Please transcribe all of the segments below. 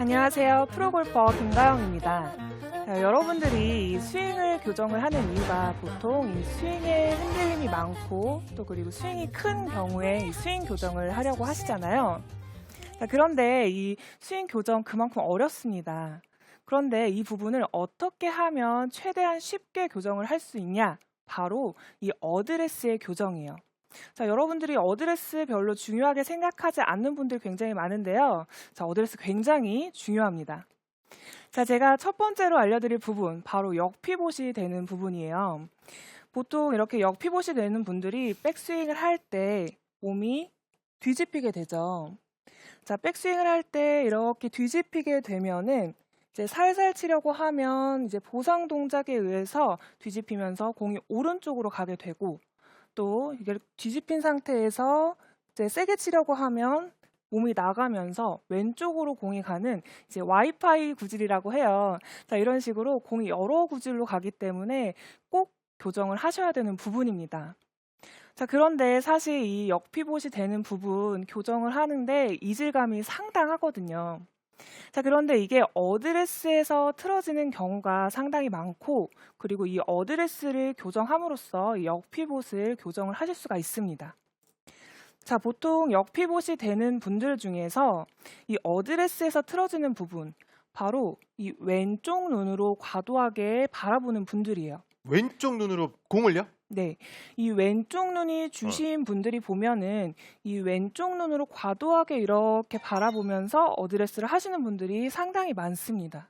안녕하세요. 프로골퍼 김가영입니다. 자, 여러분들이 이 스윙을 교정을 하는 이유가 보통 이 스윙에 흔들림이 많고 또 그리고 스윙이 큰 경우에 이 스윙 교정을 하려고 하시잖아요. 자, 그런데 이 스윙 교정 그만큼 어렵습니다. 그런데 이 부분을 어떻게 하면 최대한 쉽게 교정을 할 수 있냐? 바로 이 어드레스의 교정이에요. 자, 여러분들이 어드레스 별로 중요하게 생각하지 않는 분들 굉장히 많은데요. 자, 어드레스 굉장히 중요합니다. 자, 제가 첫 번째로 알려드릴 부분, 바로 역피봇이 되는 부분이에요. 보통 이렇게 역피봇이 되는 분들이 백스윙을 할 때 몸이 뒤집히게 되죠. 자, 백스윙을 할 때 이렇게 뒤집히게 되면은 이제 살살 치려고 하면 이제 보상 동작에 의해서 뒤집히면서 공이 오른쪽으로 가게 되고 또 이게 뒤집힌 상태에서 이제 세게 치려고 하면 몸이 나가면서 왼쪽으로 공이 가는 이제 와이파이 구질이라고 해요. 자, 이런 식으로 공이 여러 구질로 가기 때문에 꼭 교정을 하셔야 되는 부분입니다. 자, 그런데 사실 이 역피봇이 되는 부분 교정을 하는데 이질감이 상당하거든요. 자, 그런데 이게 어드레스에서 틀어지는 경우가 상당히 많고, 그리고 이 어드레스를 교정함으로써 이 역피봇을 교정을 하실 수가 있습니다. 자, 보통 역피봇이 되는 분들 중에서 이 어드레스에서 틀어지는 부분, 바로 이 왼쪽 눈으로 과도하게 바라보는 분들이에요. 왼쪽 눈으로 공을요? 네. 이 왼쪽 눈이 주신 분들이 보면은 이 왼쪽 눈으로 과도하게 이렇게 바라보면서 어드레스를 하시는 분들이 상당히 많습니다.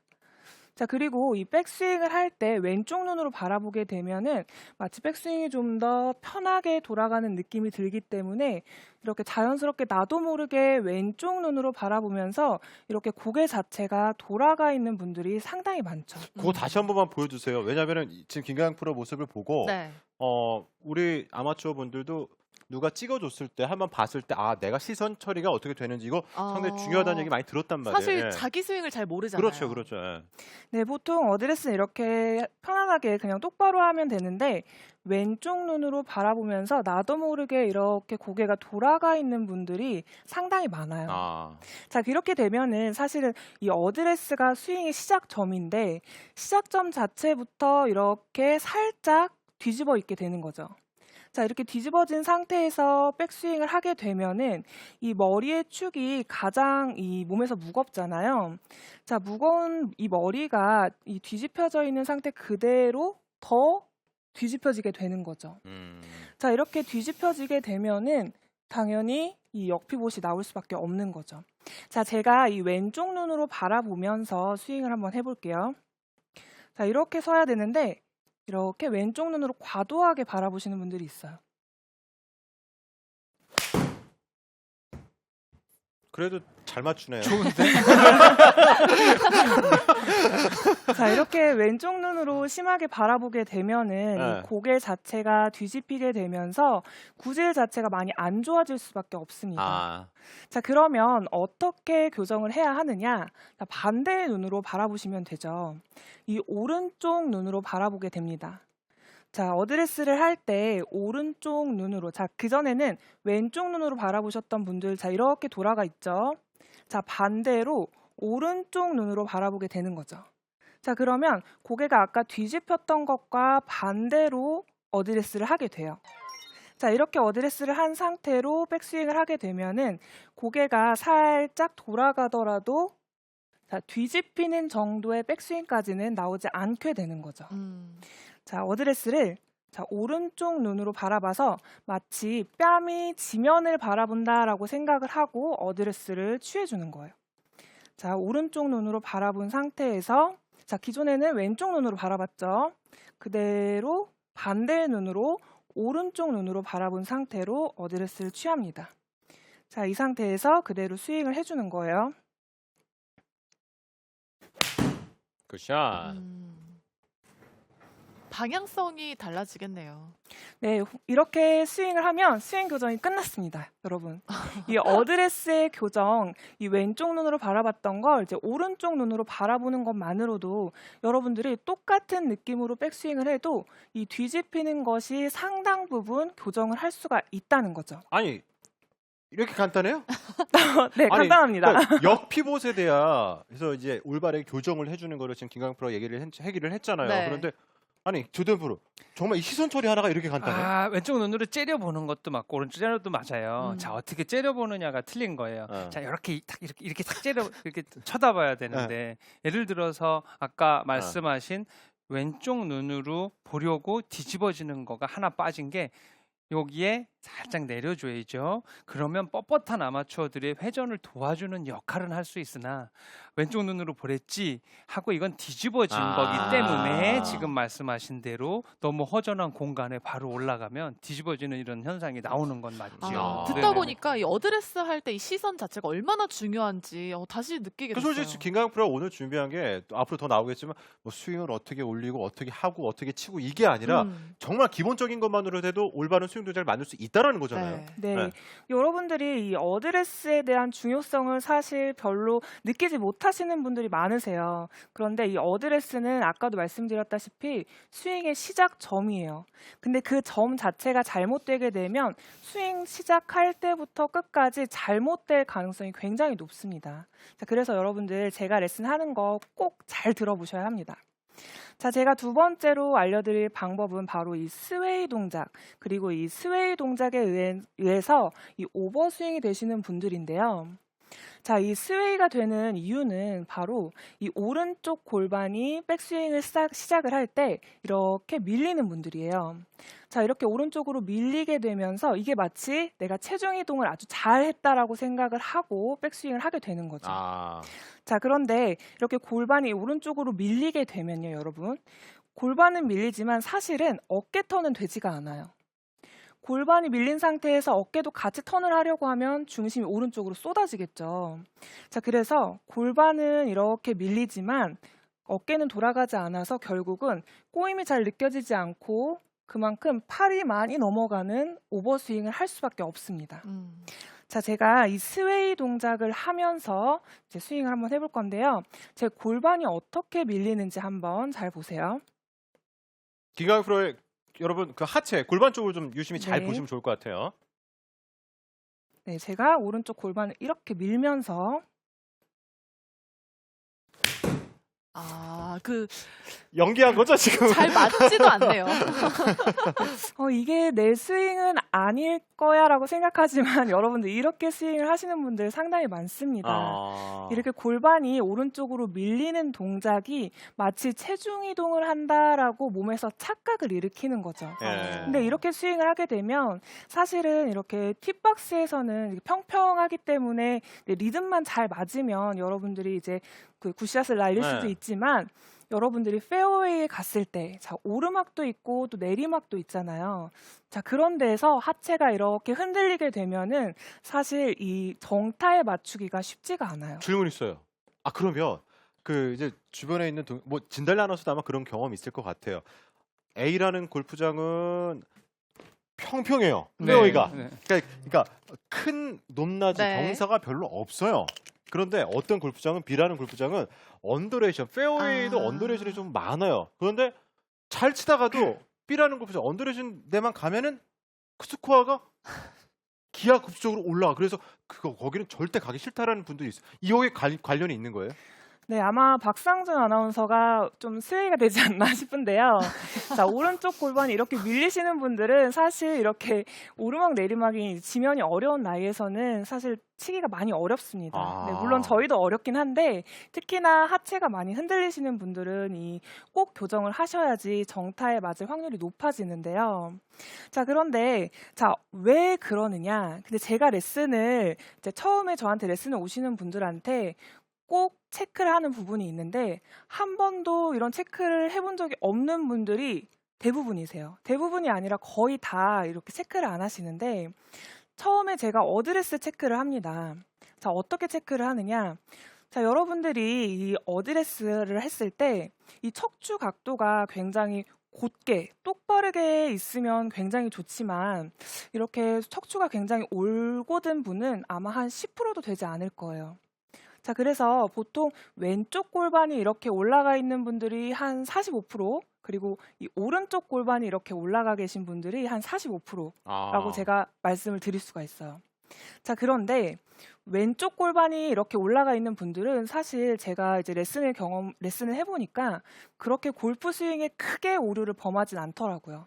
자, 그리고 이 백스윙을 할 때 왼쪽 눈으로 바라보게 되면은 마치 백스윙이 좀 더 편하게 돌아가는 느낌이 들기 때문에 이렇게 자연스럽게 나도 모르게 왼쪽 눈으로 바라보면서 이렇게 고개 자체가 돌아가 있는 분들이 상당히 많죠. 그거 다시 한 번만 보여주세요. 왜냐하면 지금 김가영 프로 모습을 보고 네. 어 우리 아마추어 분들도 누가 찍어줬을 때 한번 봤을 때 아 내가 시선 처리가 어떻게 되는지 이거 상당히 어, 중요하다는 얘기 많이 들었단 말이에요. 사실 예. 자기 스윙을 잘 모르잖아요. 그렇죠, 그렇죠. 예. 네, 보통 어드레스는 이렇게 편안하게 그냥 똑바로 하면 되는데 왼쪽 눈으로 바라보면서 나도 모르게 이렇게 고개가 돌아가 있는 분들이 상당히 많아요. 아, 자, 그렇게 되면은 사실은 이 어드레스가 스윙의 시작점인데 시작점 자체부터 이렇게 살짝 뒤집어 있게 되는 거죠. 자, 이렇게 뒤집어진 상태에서 백스윙을 하게 되면은 이 머리의 축이 가장 이 몸에서 무겁잖아요. 자, 무거운 이 머리가 이 뒤집혀져 있는 상태 그대로 더 뒤집혀지게 되는 거죠. 음. 자, 이렇게 뒤집혀지게 되면은 당연히 이 역피봇이 나올 수밖에 없는 거죠. 자, 제가 이 왼쪽 눈으로 바라보면서 스윙을 한번 해볼게요. 자, 이렇게 서야 되는데 이렇게 왼쪽 눈으로 과도하게 바라보시는 분들이 있어요. 그래도 잘 맞추네요. 자, 이렇게 왼쪽 눈으로 심하게 바라보게 되면은 네. 이 고개 자체가 뒤집히게 되면서 구질 자체가 많이 안 좋아질 수밖에 없습니다. 아, 자, 그러면 어떻게 교정을 해야 하느냐? 자, 반대의 눈으로 바라보시면 되죠. 이 오른쪽 눈으로 바라보게 됩니다. 자, 어드레스를 할 때 오른쪽 눈으로, 자, 그 전에는 왼쪽 눈으로 바라보셨던 분들, 자, 이렇게 돌아가 있죠. 자, 반대로 오른쪽 눈으로 바라보게 되는 거죠. 자, 그러면 고개가 아까 뒤집혔던 것과 반대로 어드레스를 하게 돼요. 자, 이렇게 어드레스를 한 상태로 백스윙을 하게 되면은 고개가 살짝 돌아가더라도 자, 뒤집히는 정도의 백스윙까지는 나오지 않게 되는 거죠. 음. 자, 어드레스를 자, 오른쪽 눈으로 바라봐서 마치 뺨이 지면을 바라본다라고 생각을 하고 어드레스를 취해주는 거예요. 자, 오른쪽 눈으로 바라본 상태에서 자, 기존에는 왼쪽 눈으로 바라봤죠. 그대로 반대의 눈으로 오른쪽 눈으로 바라본 상태로 어드레스를 취합니다. 자, 이 상태에서 그대로 스윙을 해주는 거예요. 굿샷. 음. 방향성이 달라지겠네요. 네, 호- 이렇게 스윙을 하면 스윙 교정이 끝났습니다, 여러분. 이 어드레스의 교정, 이 왼쪽 눈으로 바라봤던 걸 이제 오른쪽 눈으로 바라보는 것만으로도 여러분들이 똑같은 느낌으로 백스윙을 해도 이 뒤집히는 것이 상당 부분 교정을 할 수가 있다는 거죠. 아니 이렇게 간단해요? 네, 아니, 간단합니다. 그러니까 역 피봇에 대한 그래서 이제 올바르게 교정을 해주는 거를 지금 김강 프로 얘기를 했, 얘기를 했잖아요. 네. 그런데 아니 조던 프로 정말 이 시선 처리 하나가 이렇게 간단해? 요 아, 왼쪽 눈으로 째려보는 것도 맞고 오른쪽 째려도 맞아요. 음. 자 어떻게 째려보느냐가 틀린 거예요. 어. 자 이렇게 딱 이렇게 이렇게 딱 째려 이렇게 쳐다봐야 되는데 예를 들어서 아까 말씀하신 왼쪽 눈으로 보려고 뒤집어지는 거가 하나 빠진 게 여기에 살짝 내려줘야죠. 그러면 뻣뻣한 아마추어들의 회전을 도와주는 역할은 할 수 있으나 왼쪽 눈으로 보랬지 하고 이건 뒤집어진 아. 거기 때문에 지금 말씀하신 대로 너무 허전한 공간에 바로 올라가면 뒤집어지는 이런 현상이 나오는 건 맞죠. 아, 아. 듣다 네네. 보니까 이 어드레스 할 때 이 시선 자체가 얼마나 중요한지 어, 다시 느끼게 그 됐어요. 솔직히 김강 프로가 오늘 준비한 게또 앞으로 더 나오겠지만 뭐 스윙을 어떻게 올리고 어떻게 하고 어떻게 치고 이게 아니라 음, 정말 기본적인 것만으로 해도 올바른 스윙 동작을 만들 수 있 다라는 거잖아요. 네. 네. 네. 여러분들이 이 어드레스에 대한 중요성을 사실 별로 느끼지 못하시는 분들이 많으세요. 그런데 이 어드레스는 아까도 말씀드렸다시피 스윙의 시작점이에요. 근데 그 점 자체가 잘못되게 되면 스윙 시작할 때부터 끝까지 잘못될 가능성이 굉장히 높습니다. 자, 그래서 여러분들 제가 레슨 하는 거 꼭 잘 들어보셔야 합니다. 자, 제가 두 번째로 알려드릴 방법은 바로 이 스웨이 동작, 그리고 이 스웨이 동작에 의해, 의해서 이 오버스윙이 되시는 분들인데요. 자, 이 스웨이가 되는 이유는 바로 이 오른쪽 골반이 백스윙을 시작, 시작을 할 때 이렇게 밀리는 분들이에요. 자, 이렇게 오른쪽으로 밀리게 되면서 이게 마치 내가 체중 이동을 아주 잘 했다라고 생각을 하고 백스윙을 하게 되는 거죠. 아, 자, 그런데 이렇게 골반이 오른쪽으로 밀리게 되면요, 여러분. 골반은 밀리지만 사실은 어깨 턴은 되지가 않아요. 골반이 밀린 상태에서 어깨도 같이 턴을 하려고 하면 중심이 오른쪽으로 쏟아지겠죠. 자, 그래서 골반은 이렇게 밀리지만 어깨는 돌아가지 않아서 결국은 꼬임이 잘 느껴지지 않고 그만큼 팔이 많이 넘어가는 오버스윙을 할 수밖에 없습니다. 음. 자, 제가 이 스웨이 동작을 하면서 이제 스윙을 한번 해볼 건데요. 제 골반이 어떻게 밀리는지 한번 잘 보세요. 김강 프로의 여러분 그 하체 골반 쪽을 좀 유심히 잘 네. 보시면 좋을 것 같아요. 네, 제가 오른쪽 골반을 이렇게 밀면서 아, 그 연기한 거죠 지금? 잘 맞지도 않네요. 어, 이게 내 스윙은 아닐 거야라고 생각하지만 여러분들 이렇게 스윙을 하시는 분들 상당히 많습니다. 아. 이렇게 골반이 오른쪽으로 밀리는 동작이 마치 체중 이동을 한다라고 몸에서 착각을 일으키는 거죠. 예. 근데 이렇게 스윙을 하게 되면 사실은 이렇게 팁박스에서는 평평하기 때문에 리듬만 잘 맞으면 여러분들이 이제 그 굿샷을 날릴 수도 네. 있지만 여러분들이 페어웨이에 갔을 때, 자, 오르막도 있고 또 내리막도 있잖아요. 자, 그런 데서 하체가 이렇게 흔들리게 되면은 사실 이 정타에 맞추기가 쉽지가 않아요. 질문 있어요. 아 그러면 그 이제 주변에 있는 동, 뭐 진달래 아나운서도 아마 그런 경험 있을 것 같아요. A라는 골프장은 평평해요. 페어웨이가. 네. 그러니까, 그러니까 큰 높낮이 네. 경사가 별로 없어요. 그런데 어떤 골프장은 B라는 골프장은 언더레이션, 페어웨이도 아. 언더레이션이 좀 많아요. 그런데 잘 치다가도 B라는 골프장 언더레이션 내만 가면은 그 스코어가 기하급수적으로 올라가. 그래서 그거 거기는 절대 가기 싫다라는 분들이 있어요. 이거에 관- 관련이 있는 거예요? 네, 아마 박상준 아나운서가 좀 스웨이가 되지 않나 싶은데요. 자, 오른쪽 골반이 이렇게 밀리시는 분들은 사실 이렇게 오르막 내리막이 지면이 어려운 나이에서는 사실 치기가 많이 어렵습니다. 아. 네, 물론 저희도 어렵긴 한데 특히나 하체가 많이 흔들리시는 분들은 이 꼭 교정을 하셔야지 정타에 맞을 확률이 높아지는데요. 자, 그런데 자, 왜 그러느냐? 근데 제가 레슨을 이제 처음에 저한테 레슨을 오시는 분들한테 꼭 체크를 하는 부분이 있는데 한 번도 이런 체크를 해본 적이 없는 분들이 대부분이세요. 대부분이 아니라 거의 다 이렇게 체크를 안 하시는데 처음에 제가 어드레스 체크를 합니다. 자, 어떻게 체크를 하느냐? 자, 여러분들이 이 어드레스를 했을 때 이 척추 각도가 굉장히 곧게 똑바르게 있으면 굉장히 좋지만 이렇게 척추가 굉장히 올곧은 분은 아마 한 10%도 되지 않을 거예요. 자, 그래서 보통 왼쪽 골반이 이렇게 올라가 있는 분들이 한 45%, 그리고 이 오른쪽 골반이 이렇게 올라가 계신 분들이 한 45%라고 아. 제가 말씀을 드릴 수가 있어요. 자, 그런데 왼쪽 골반이 이렇게 올라가 있는 분들은 사실 제가 이제 레슨을 경험, 레슨을 해보니까 그렇게 골프 스윙에 크게 오류를 범하진 않더라고요.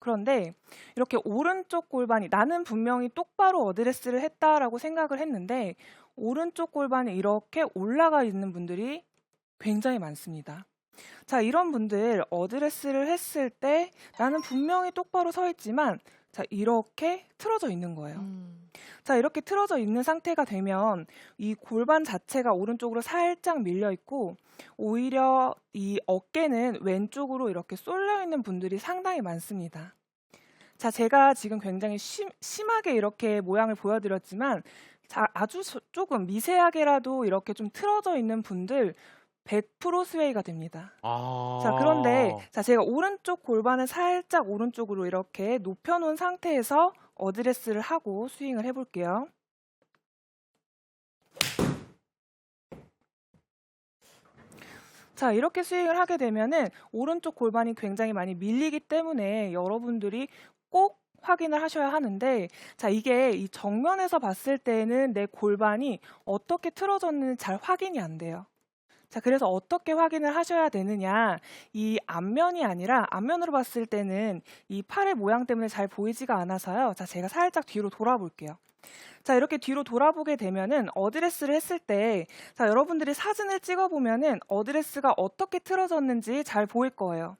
그런데 이렇게 오른쪽 골반이 나는 분명히 똑바로 어드레스를 했다라고 생각을 했는데 오른쪽 골반이 이렇게 올라가 있는 분들이 굉장히 많습니다. 자, 이런 분들 어드레스를 했을 때 나는 분명히 똑바로 서 있지만 자, 이렇게 틀어져 있는 거예요. 음. 자, 이렇게 틀어져 있는 상태가 되면 이 골반 자체가 오른쪽으로 살짝 밀려 있고 오히려 이 어깨는 왼쪽으로 이렇게 쏠려 있는 분들이 상당히 많습니다. 자, 제가 지금 굉장히 심, 심하게 이렇게 모양을 보여드렸지만 자, 아주 소- 조금 미세하게라도 이렇게 좀 틀어져 있는 분들 100% 스웨이가 됩니다. 아. 자, 그런데 자, 제가 오른쪽 골반을 살짝 오른쪽으로 이렇게 높여 놓은 상태에서 어드레스를 하고 스윙을 해 볼게요. 자, 이렇게 스윙을 하게 되면은 오른쪽 골반이 굉장히 많이 밀리기 때문에 여러분들이 꼭 확인을 하셔야 하는데 자, 이게 이 정면에서 봤을 때는 내 골반이 어떻게 틀어졌는지 잘 확인이 안 돼요. 자, 그래서 어떻게 확인을 하셔야 되느냐? 이 앞면이 아니라 앞면으로 봤을 때는 이 팔의 모양 때문에 잘 보이지가 않아서요. 자, 제가 살짝 뒤로 돌아볼게요. 자, 이렇게 뒤로 돌아보게 되면은 어드레스를 했을 때, 자, 여러분들이 사진을 찍어보면은 어드레스가 어떻게 틀어졌는지 잘 보일 거예요.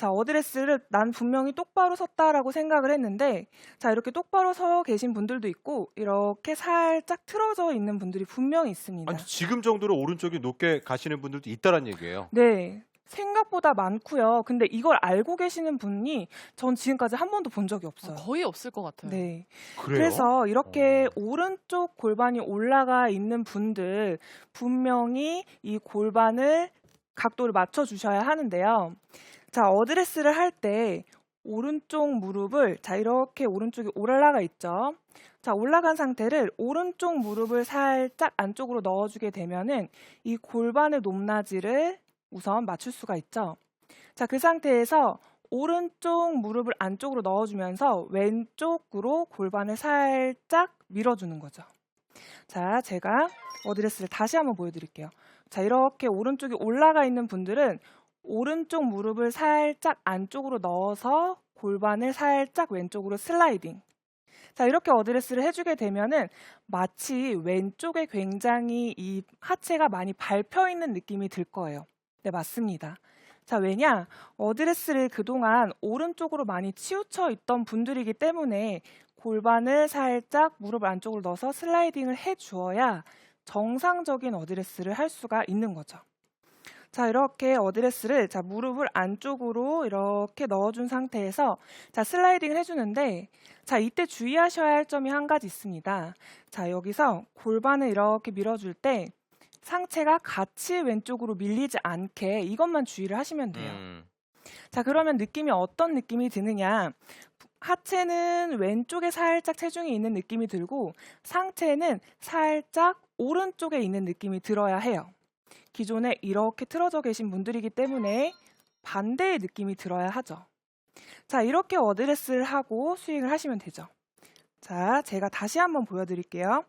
자, 어드레스를 난 분명히 똑바로 섰다라고 생각을 했는데, 자, 이렇게 똑바로 서 계신 분들도 있고, 이렇게 살짝 틀어져 있는 분들이 분명히 있습니다. 아니, 지금 정도로 오른쪽이 높게 가시는 분들도 있다란 얘기예요. 네. 생각보다 많고요. 근데 이걸 알고 계시는 분이 전 지금까지 한 번도 본 적이 어, 없어요. 거의 없을 것 같아요. 네. 그래요? 그래서 이렇게 어. 오른쪽 골반이 올라가 있는 분들 분명히 이 골반을 각도를 맞춰 주셔야 하는데요. 자, 어드레스를 할 때 오른쪽 무릎을 자, 이렇게 오른쪽이 올라가 있죠. 자, 올라간 상태를 오른쪽 무릎을 살짝 안쪽으로 넣어 주게 되면은 이 골반의 높낮이를 우선 맞출 수가 있죠. 자, 그 상태에서 오른쪽 무릎을 안쪽으로 넣어주면서 왼쪽으로 골반을 살짝 밀어주는 거죠. 자, 제가 어드레스를 다시 한번 보여드릴게요. 자, 이렇게 오른쪽이 올라가 있는 분들은 오른쪽 무릎을 살짝 안쪽으로 넣어서 골반을 살짝 왼쪽으로 슬라이딩. 자, 이렇게 어드레스를 해주게 되면은 마치 왼쪽에 굉장히 이 하체가 많이 밟혀 있는 느낌이 들 거예요. 네, 맞습니다. 자, 왜냐? 어드레스를 그동안 오른쪽으로 많이 치우쳐 있던 분들이기 때문에 골반을 살짝 무릎 안쪽으로 넣어서 슬라이딩을 해 주어야 정상적인 어드레스를 할 수가 있는 거죠. 자, 이렇게 어드레스를 자, 무릎을 안쪽으로 이렇게 넣어준 상태에서 자, 슬라이딩을 해주는데 자, 이때 주의하셔야 할 점이 한 가지 있습니다. 자, 여기서 골반을 이렇게 밀어줄 때 상체가 같이 왼쪽으로 밀리지 않게 이것만 주의를 하시면 돼요. 음. 자, 그러면 느낌이 어떤 느낌이 드느냐? 하체는 왼쪽에 살짝 체중이 있는 느낌이 들고 상체는 살짝 오른쪽에 있는 느낌이 들어야 해요. 기존에 이렇게 틀어져 계신 분들이기 때문에 반대의 느낌이 들어야 하죠. 자, 이렇게 어드레스를 하고 스윙을 하시면 되죠. 자, 제가 다시 한번 보여드릴게요.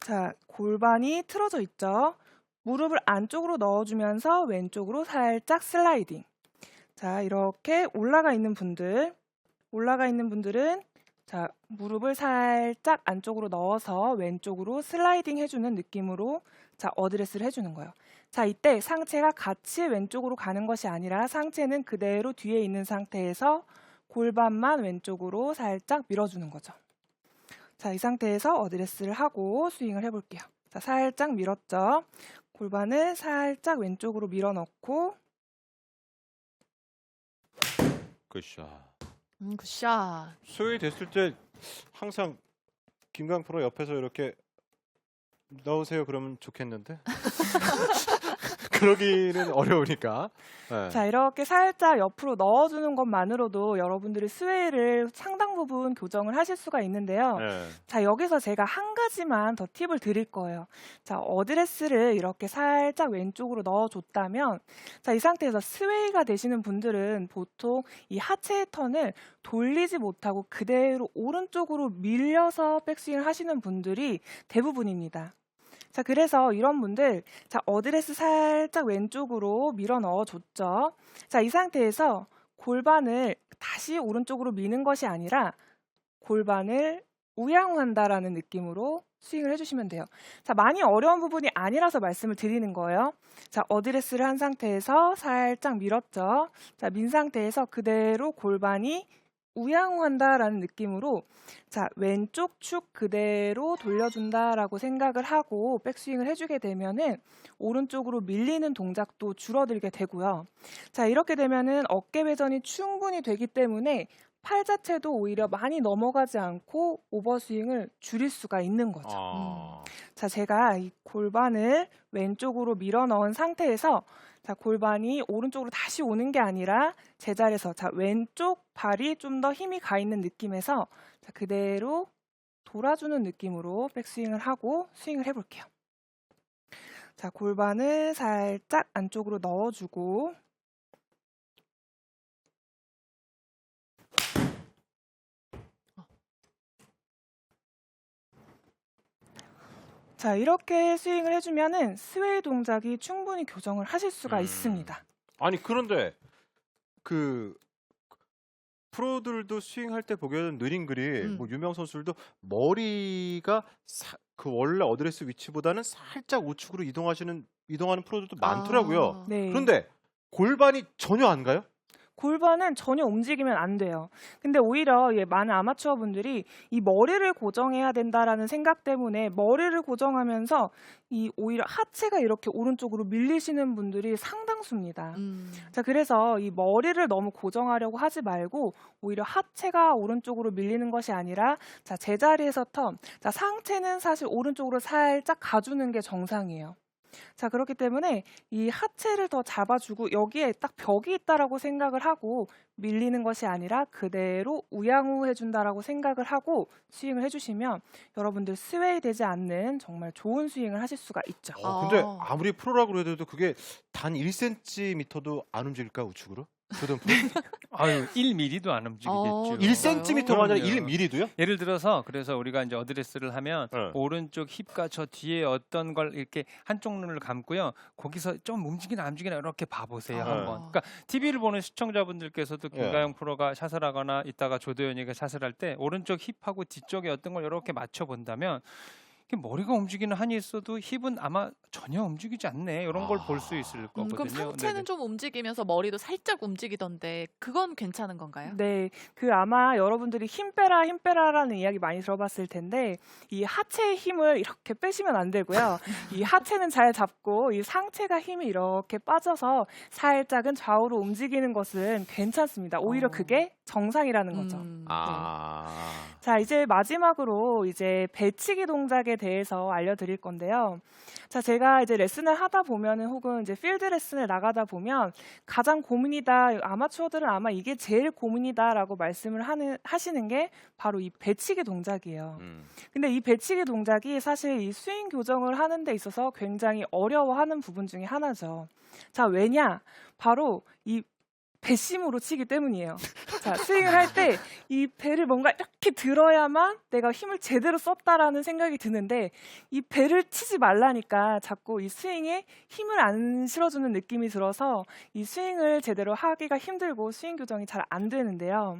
자, 골반이 틀어져 있죠. 무릎을 안쪽으로 넣어주면서 왼쪽으로 살짝 슬라이딩. 자, 이렇게 올라가 있는 분들, 올라가 있는 분들은 자, 무릎을 살짝 안쪽으로 넣어서 왼쪽으로 슬라이딩 해주는 느낌으로 자, 어드레스를 해주는 거예요. 자, 이때 상체가 같이 왼쪽으로 가는 것이 아니라 상체는 그대로 뒤에 있는 상태에서 골반만 왼쪽으로 살짝 밀어주는 거죠. 자, 이 상태에서 어드레스를 하고 스윙을 해볼게요. 자, 살짝 밀었죠. 골반을 살짝 왼쪽으로 밀어 넣고 굿샷. 음, 굿샷. 소위 됐을 때 항상 김강 프로 옆에서 이렇게 넣으세요 그러면 좋겠는데. 그러기는 어려우니까. 네. 자, 이렇게 살짝 옆으로 넣어주는 것만으로도 여러분들이 스웨이를 상당 부분 교정을 하실 수가 있는데요. 네. 자, 여기서 제가 한 가지만 더 팁을 드릴 거예요. 자, 어드레스를 이렇게 살짝 왼쪽으로 넣어줬다면, 자, 이 상태에서 스웨이가 되시는 분들은 보통 이 하체의 턴을 돌리지 못하고 그대로 오른쪽으로 밀려서 백스윙을 하시는 분들이 대부분입니다. 자, 그래서 이런 분들, 자, 어드레스 살짝 왼쪽으로 밀어 넣어 줬죠. 자, 이 상태에서 골반을 다시 오른쪽으로 미는 것이 아니라 골반을 우양우한다라는 느낌으로 스윙을 해주시면 돼요. 자, 많이 어려운 부분이 아니라서 말씀을 드리는 거예요. 자, 어드레스를 한 상태에서 살짝 밀었죠. 자, 민 상태에서 그대로 골반이 우양우한다라는 느낌으로 자, 왼쪽 축 그대로 돌려준다라고 생각을 하고 백스윙을 해주게 되면은 오른쪽으로 밀리는 동작도 줄어들게 되고요. 자, 이렇게 되면은 어깨 회전이 충분히 되기 때문에 팔 자체도 오히려 많이 넘어가지 않고 오버스윙을 줄일 수가 있는 거죠. 아. 자, 제가 이 골반을 왼쪽으로 밀어 넣은 상태에서 자, 골반이 오른쪽으로 다시 오는 게 아니라 제자리에서 자, 왼쪽 발이 좀 더 힘이 가 있는 느낌에서 자, 그대로 돌아주는 느낌으로 백스윙을 하고 스윙을 해볼게요. 자, 골반을 살짝 안쪽으로 넣어주고 자, 이렇게 스윙을 해주면은 스웨이 동작이 충분히 교정을 하실 수가 음. 있습니다. 아니 그런데 그 프로들도 스윙할 때 보기에는 느린 그림, 음. 뭐 유명 선수들도 머리가 사- 그 원래 어드레스 위치보다는 살짝 우측으로 이동하시는 이동하는 프로들도 많더라고요. 아. 네. 그런데 골반이 전혀 안 가요? 골반은 전혀 움직이면 안 돼요. 근데 오히려 예, 많은 아마추어 분들이 이 머리를 고정해야 된다라는 생각 때문에 머리를 고정하면서 이 오히려 하체가 이렇게 오른쪽으로 밀리시는 분들이 상당수입니다. 음. 자, 그래서 이 머리를 너무 고정하려고 하지 말고 오히려 하체가 오른쪽으로 밀리는 것이 아니라 자, 제자리에서 턴. 자, 상체는 사실 오른쪽으로 살짝 가주는 게 정상이에요. 자, 그렇기 때문에 이 하체를 더 잡아주고 여기에 딱 벽이 있다라고 생각을 하고 밀리는 것이 아니라 그대로 우양우 해준다라고 생각을 하고 스윙을 해주시면 여러분들 스웨이 되지 않는 정말 좋은 스윙을 하실 수가 있죠. 어, 근데 아. 아무리 프로라고 해도 그게 단 1cm도 안 움직일까 우측으로? 조던 프로? 아유, 1mm도 안 움직이겠죠. 어, 1cm가 아니라 그럼요. 1mm도요? 예를 들어서 그래서 우리가 이제 어드레스를 하면 네. 오른쪽 힙과 저 뒤에 어떤 걸 이렇게 한쪽 눈을 감고요. 거기서 좀 움직이나 안 움직이나 이렇게 봐보세요 아. 한번. 그러니까 TV를 보는 시청자분들께서도 예. 김가영 프로가 샷을 하거나 이따가 조도현이가 샷을 할 때 오른쪽 힙하고 뒤쪽에 어떤 걸 이렇게 맞춰 본다면 머리가 움직이는 한이 있어도 힙은 아마 전혀 움직이지 않네 이런 걸 볼 수 있을 음, 거거든요. 그럼 상체는 네네. 좀 움직이면서 머리도 살짝 움직이던데 그건 괜찮은 건가요? 네, 그 아마 여러분들이 힘 빼라, 힘 빼라라는 이야기 많이 들어봤을 텐데 이 하체의 힘을 이렇게 빼시면 안 되고요. 이 하체는 잘 잡고 이 상체가 힘이 이렇게 빠져서 살짝은 좌우로 움직이는 것은 괜찮습니다. 오히려 어. 그게 정상이라는 거죠. 음, 네. 아. 자, 이제 마지막으로 이제 배치기 동작에 대해서 알려드릴 건데요. 자, 제가 이제 레슨을 하다 보면은 혹은 이제 필드 레슨을 나가다 보면 가장 고민이다, 아마추어들은 아마 이게 제일 고민이다라고 말씀을 하는, 하시는 게 바로 이 배치기 동작이에요. 음. 근데 이 배치기 동작이 사실 이 스윙 교정을 하는 데 있어서 굉장히 어려워하는 부분 중에 하나죠. 자, 왜냐? 바로 이 배심으로 치기 때문이에요. 자, 스윙을 할 때 이 배를 뭔가 이렇게 들어야만 내가 힘을 제대로 썼다라는 생각이 드는데 이 배를 치지 말라니까 자꾸 이 스윙에 힘을 안 실어주는 느낌이 들어서 이 스윙을 제대로 하기가 힘들고 스윙 교정이 잘 안 되는데요.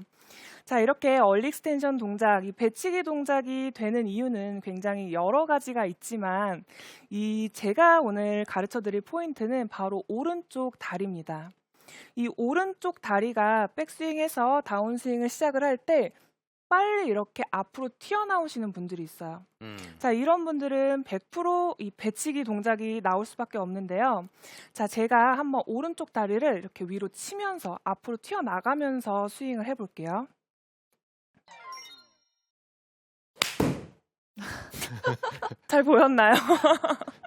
자, 이렇게 얼리 익스텐션 동작, 이 배치기 동작이 되는 이유는 굉장히 여러 가지가 있지만 이 제가 오늘 가르쳐 드릴 포인트는 바로 오른쪽 다리입니다. 이 오른쪽 다리가 백스윙에서 다운스윙을 시작을 할 때 빨리 이렇게 앞으로 튀어나오시는 분들이 있어요. 음. 자, 이런 분들은 100%이 배치기 동작이 나올 수밖에 없는데요. 자, 제가 한번 오른쪽 다리를 이렇게 위로 치면서 앞으로 튀어나가면서 스윙을 해볼게요. 잘 보였나요?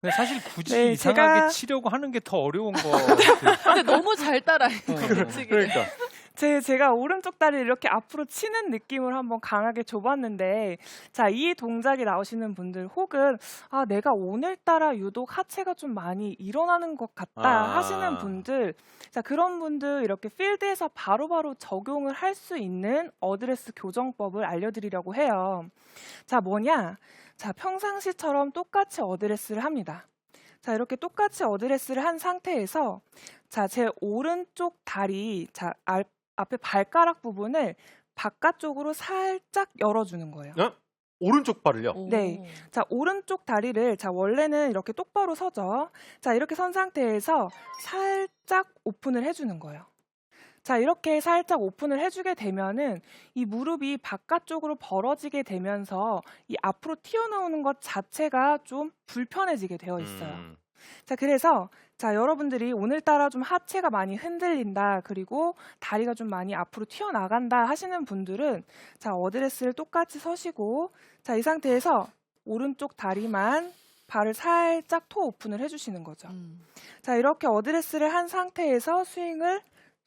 근데 사실 굳이 네, 이상하게 제가- 치려고 하는 게 더 어려운 거. 근데 너무 잘 따라해요. 배치기. 그러니까 제, 제가 오른쪽 다리를 이렇게 앞으로 치는 느낌을 한번 강하게 줘봤는데, 자, 이 동작이 나오시는 분들, 혹은, 아, 내가 오늘따라 유독 하체가 좀 많이 일어나는 것 같다 아. 하시는 분들, 자, 그런 분들 이렇게 필드에서 바로바로 적용을 할 수 있는 어드레스 교정법을 알려드리려고 해요. 자, 뭐냐? 자, 평상시처럼 똑같이 어드레스를 합니다. 자, 이렇게 똑같이 어드레스를 한 상태에서 자, 제 오른쪽 다리, 자, 알- 앞에 발가락 부분을 바깥쪽으로 살짝 열어주는 거예요. 어? 오른쪽 발을요. 오. 네. 자, 오른쪽 다리를, 자, 원래는 이렇게 똑바로 서죠. 자, 이렇게 선 상태에서 살짝 오픈을 해주는 거예요. 자, 이렇게 살짝 오픈을 해주게 되면은 이 무릎이 바깥쪽으로 벌어지게 되면서 이 앞으로 튀어나오는 것 자체가 좀 불편해지게 되어 있어요. 음. 자, 그래서 자, 여러분들이 오늘따라 좀 하체가 많이 흔들린다. 그리고 다리가 좀 많이 앞으로 튀어나간다 하시는 분들은 자, 어드레스를 똑같이 서시고 자, 이 상태에서 오른쪽 다리만 발을 살짝 토 오픈을 해 주시는 거죠. 음. 자, 이렇게 어드레스를 한 상태에서 스윙을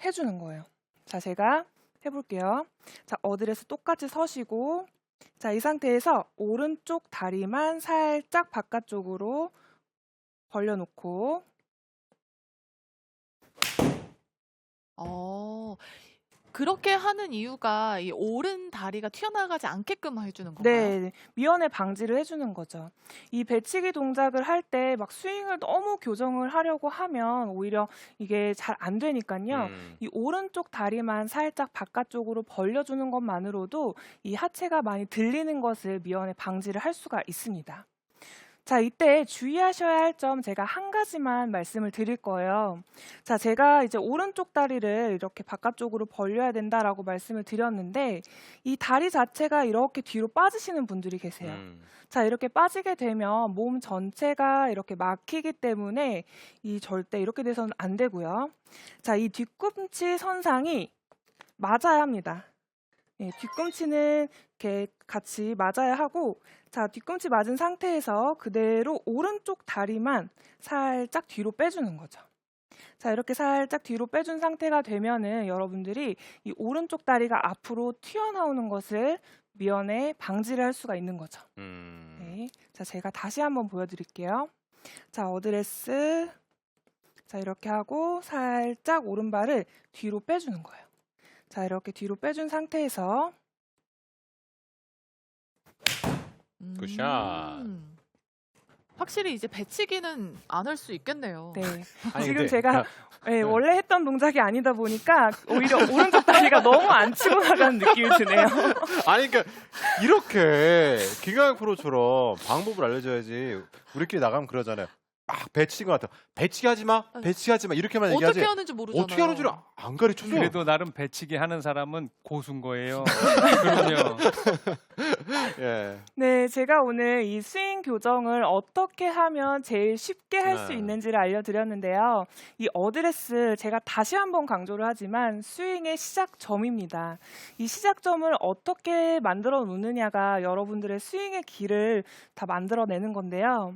해 주는 거예요. 자, 제가 해 볼게요. 자, 어드레스 똑같이 서시고 자, 이 상태에서 오른쪽 다리만 살짝 바깥쪽으로 벌려 놓고 어. 그렇게 하는 이유가 이 오른 다리가 튀어나가지 않게끔 해주는 건가요? 네, 미연에 방지를 해주는 거죠. 이 배치기 동작을 할 때 막 스윙을 너무 교정을 하려고 하면 오히려 이게 잘 안 되니까요. 음. 이 오른쪽 다리만 살짝 바깥쪽으로 벌려주는 것만으로도 이 하체가 많이 들리는 것을 미연에 방지를 할 수가 있습니다. 자, 이때 주의하셔야 할 점 제가 한 가지만 말씀을 드릴 거예요. 자, 제가 이제 오른쪽 다리를 이렇게 바깥쪽으로 벌려야 된다라고 말씀을 드렸는데 이 다리 자체가 이렇게 뒤로 빠지시는 분들이 계세요. 음. 자, 이렇게 빠지게 되면 몸 전체가 이렇게 막히기 때문에 이 절대 이렇게 돼서는 안 되고요. 자, 이 뒤꿈치 선상이 맞아야 합니다. 예, 뒤꿈치는 이렇게 같이 맞아야 하고, 자, 뒤꿈치 맞은 상태에서 그대로 오른쪽 다리만 살짝 뒤로 빼주는 거죠. 자, 이렇게 살짝 뒤로 빼준 상태가 되면은 여러분들이 이 오른쪽 다리가 앞으로 튀어나오는 것을 미연에 방지를 할 수가 있는 거죠. 음. 네. 자, 제가 다시 한번 보여드릴게요. 자, 어드레스. 자, 이렇게 하고 살짝 오른발을 뒤로 빼주는 거예요. 자, 이렇게 뒤로 빼준 상태에서 굿샷. 음. 확실히 이제 배치기는 안 할 수 있겠네요. 네. 아니, 지금 근데 제가 네, 원래 했던 동작이 아니다 보니까 오히려 오른쪽 다리가 너무 안 치고 나가는 느낌이 드네요. 아니 그러니까 이렇게 김강현 프로처럼 방법을 알려줘야지 우리끼리 나가면 그러잖아요. 막 배치기 같아. 배치기 하지 마. 배치기 하지 마. 이렇게만 얘기하지. 어떻게 하는지 모르잖아요. 어떻게 하는 줄안 가르쳐줘. 그래도 나름 배치기 하는 사람은 고수인 거예요. 그럼요. 예. 네, 제가 오늘 이 스윙 교정을 어떻게 하면 제일 쉽게 할 수 네. 있는지를 알려드렸는데요. 이 어드레스 제가 다시 한번 강조를 하지만 스윙의 시작점입니다. 이 시작점을 어떻게 만들어 놓느냐가 여러분들의 스윙의 길을 다 만들어내는 건데요.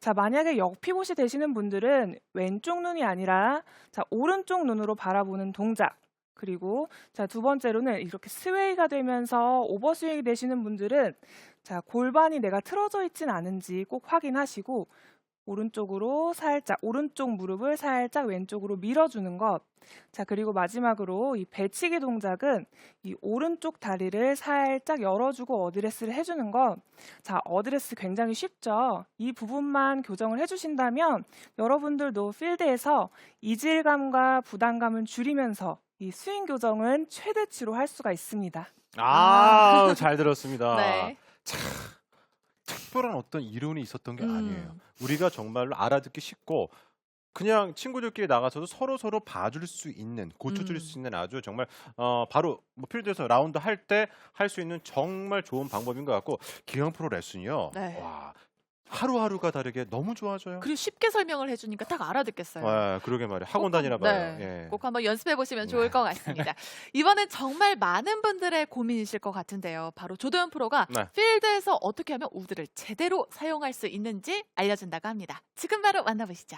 자, 만약에 역피 봇이 되시는 분들은 왼쪽 눈이 아니라 자, 오른쪽 눈으로 바라보는 동작. 그리고 자, 두 번째로는 이렇게 스웨이가 되면서 오버스윙이 되시는 분들은 자, 골반이 내가 틀어져 있진 않은지 꼭 확인하시고 오른쪽으로 살짝 오른쪽 무릎을 살짝 왼쪽으로 밀어주는 것. 자, 그리고 마지막으로 이 배치기 동작은 이 오른쪽 다리를 살짝 열어주고 어드레스를 해주는 것. 자, 어드레스 굉장히 쉽죠. 이 부분만 교정을 해주신다면 여러분들도 필드에서 이질감과 부담감을 줄이면서 이 스윙 교정은 최대치로 할 수가 있습니다. 아, 잘 들었습니다. 네. 특별한 어떤 이론이 있었던 게 아니에요. 음. 우리가 정말로 알아듣기 쉽고 그냥 친구들끼리 나가서도 서로 서로 봐줄 수 있는 고쳐줄 음. 수 있는 아주 정말 어 바로 뭐 필드에서 라운드 할 때 할 수 있는 정말 좋은 방법인 것 같고 기영 프로 레슨이요. 네. 와 하루하루가 다르게 너무 좋아져요. 그리고 쉽게 설명을 해주니까 딱 알아듣겠어요. 아, 그러게 말이야. 학원 꼭 다니나 봐요. 네, 예. 꼭 한번 연습해 보시면 좋을 것 같습니다. 이번엔 정말 많은 분들의 고민이실 것 같은데요. 바로 조도현 프로가 네. 필드에서 어떻게 하면 우드를 제대로 사용할 수 있는지 알려준다고 합니다. 지금 바로 만나보시죠.